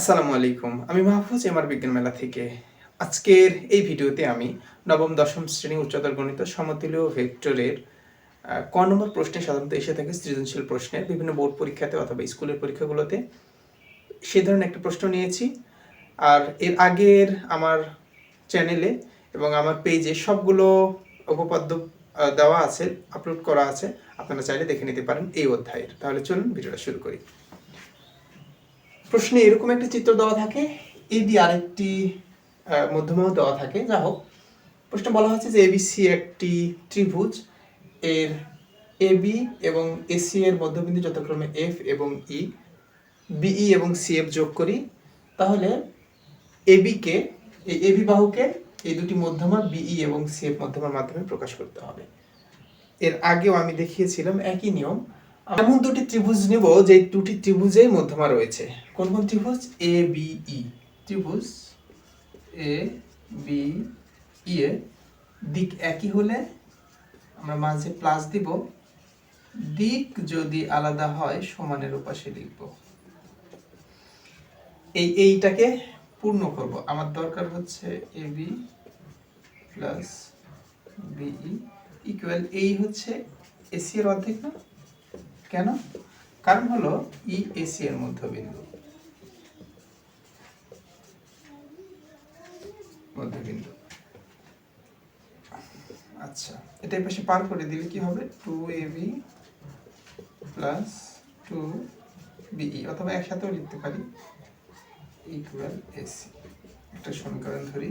আসসালামু আলাইকুম। আমি মাহফুজ এমআর বিজ্ঞান মেলা থেকে। আজকের এই ভিডিওতে আমি নবম, দশম শ্রেণি উচ্চতর গণিত সমতুল্য ভেক্টরের ক নম্বর প্রশ্নে সাধারণত এসে থাকে সৃজনশীল প্রশ্নের বিভিন্ন বোর্ড পরীক্ষাতে অথবা স্কুলের পরীক্ষাগুলোতে। সে ধরনের একটা প্রশ্ন নিয়েছি। আর এর আগের আমার চ্যানেলে এবং আমার পেজে সবগুলো উপপাদ্য দেওয়া আছে, আপলোড করা আছে। আপনারা চাইলে দেখে নিতে পারেন এই অধ্যায়ের। তাহলে চলুন ভিডিওটা শুরু করি। প্রশ্নে এরকম একটা চিত্র দেওয়া থাকে এডি আরেকটি মধ্যমাও দেওয়া থাকে। যা হোক, প্রশ্নে বলা হচ্ছে যে এবিসি একটি ত্রিভুজ। এর এবি এবং এসি এর মধ্যবিন্দু যথাক্রমে এফ এবং ই। বিই এবং সিএফ যোগ করি। তাহলে এবিকে এই এবি বাহুকে এই দুটি মধ্যমা বিই এবং সিএফ মধ্যমার মাধ্যমে প্রকাশ করতে হবে। এর আগেও আমি দেখিয়েছিলাম একই নিয়ম। এমন দুটি ত্রিভুজ নেব যে দুটি ত্রিভুজেই মধ্যমা রয়েছে। কোন কোন ত্রিভুজ? এ বি ই ত্রিভুজ এ বি ই দিক একই হলে আমরা মাঝে প্লাস দিব, দিক যদি আলাদা হয় সমানের উপাশে লিখব। এই এইটাকে পূর্ণ করব। আমার দরকার হচ্ছে A B plus BE equal এই হচ্ছে এসি এর অর্ধেক না? কেন? কারণ হলো ই এসি এর মধ্যবিন্দু। মধ্যবিন্দু। আচ্ছা এটা এই পাশে পার করে দিলে কি হবে? Two A B plus two BE অথবা একসাথেও লিখতে পারি। ইকুয়াল এসি একটা সমীকরণ ধরি।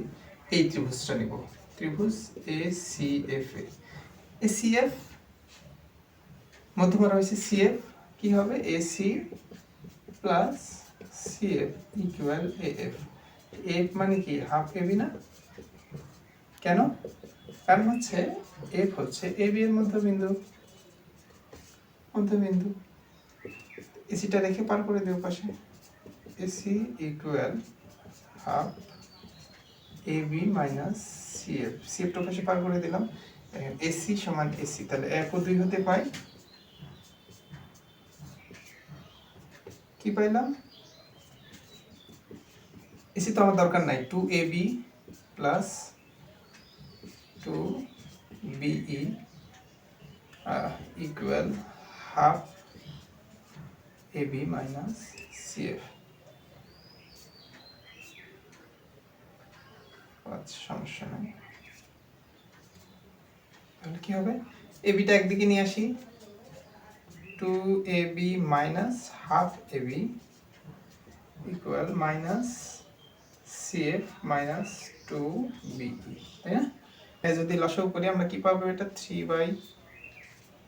এই ত্রিভুজটা নিব। ত্রিভুজ A C F A C F মধ্যমা রয়েছে সিএফ কি হবে? AC plus CF equal F F মানে কি? হাফ এবি না? কেন? কারণ হচ্ছে এফ হচ্ছে এবি এর মধ্যবিন্দু। মধ্যবিন্দু। এসিটা রেখে পার করে দেব পাশে। AC equal half AB minus CF সিএফটা পাশে পার করে দিলাম। এসি সমান এসি তাহলে এক ও দুই হতে পাই কি পাইলাম? এসি তো আমার দরকার নাই two A B plus two BE equal half A B minus CF আচ্ছা সমস্যা নাই। তাহলে কি হবে? এবিটা একদিকে নিয়ে আসি। Two A B minus half A B equal minus CF minus two BE তাই না? যদি লসাগু করি, আমরা কি পাবো এটা? থ্রি বাই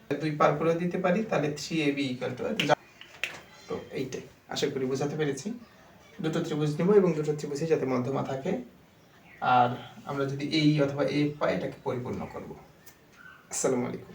দুই পার করে দিতে পারি, তাহলে three A B equal two তো এইটাই। আশা করি বোঝাতে পেরেছি। দুটো ত্রিভুজ নেব এবং দুটো ত্রিভুজে যাতে মধ্যমা থাকে। আর আমরা যদি এই অথবা এ পাই, এটাকে পরিপূর্ণ করব। আসসালামু আলাইকুম।